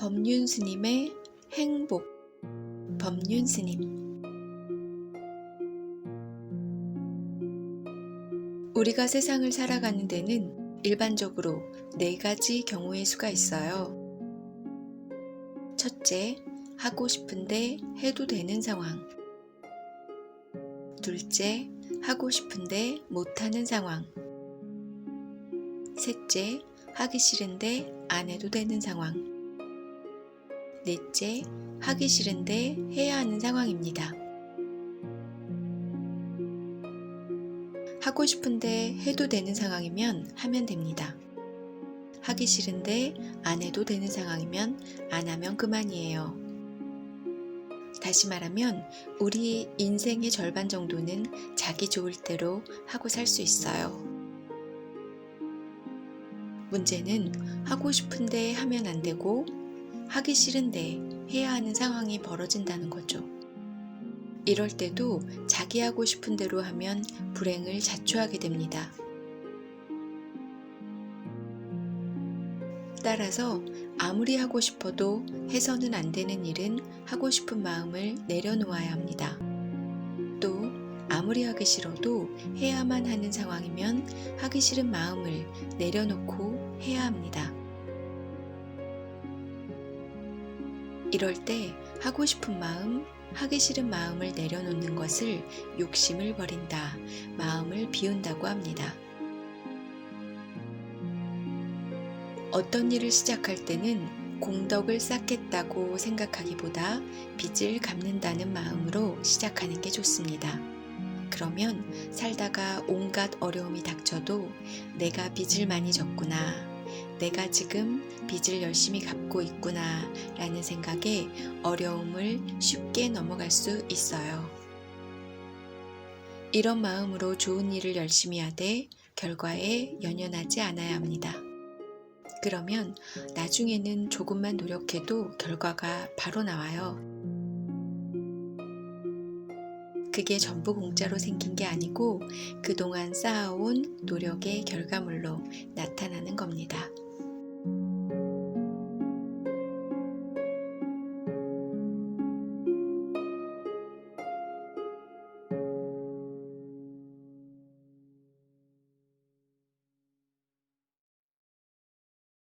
법륜 스님의 행복 법륜 스님 우리가 세상을 살아가는 데는 일반적으로 네 가지 경우의 수가 있어요. 첫째, 하고 싶은데 해도 되는 상황. 둘째, 하고 싶은데 못하는 상황. 셋째, 하기 싫은데 안 해도 되는 상황. 넷째, 하기 싫은데 해야 하는 상황입니다. 하고 싶은데 해도 되는 상황이면 하면 됩니다. 하기 싫은데 안 해도 되는 상황이면 안 하면 그만이에요. 다시 말하면 우리 인생의 절반 정도는 자기 좋을 대로 하고 살 수 있어요. 문제는 하고 싶은데 하면 안 되고 하기 싫은데 해야 하는 상황이 벌어진다는 거죠. 이럴 때도 자기 하고 싶은 대로 하면 불행을 자초하게 됩니다. 따라서 아무리 하고 싶어도 해서는 안 되는 일은 하고 싶은 마음을 내려놓아야 합니다. 또 아무리 하기 싫어도 해야만 하는 상황이면 하기 싫은 마음을 내려놓고 해야 합니다. 이럴 때 하고 싶은 마음, 하기 싫은 마음을 내려놓는 것을 욕심을 버린다, 마음을 비운다고 합니다. 어떤 일을 시작할 때는 공덕을 쌓겠다고 생각하기보다 빚을 갚는다는 마음으로 시작하는 게 좋습니다. 그러면 살다가 온갖 어려움이 닥쳐도 내가 빚을 많이 졌구나. 내가 지금 빚을 열심히 갚고 있구나. 라는 생각에 어려움을 쉽게 넘어갈 수 있어요. 이런 마음으로 좋은 일을 열심히 하되 결과에 연연하지 않아야 합니다. 그러면 나중에는 조금만 노력해도 결과가 바로 나와요. 그게 전부 공짜로 생긴 게 아니고 그동안 쌓아온 노력의 결과물로 나타나는 겁니다.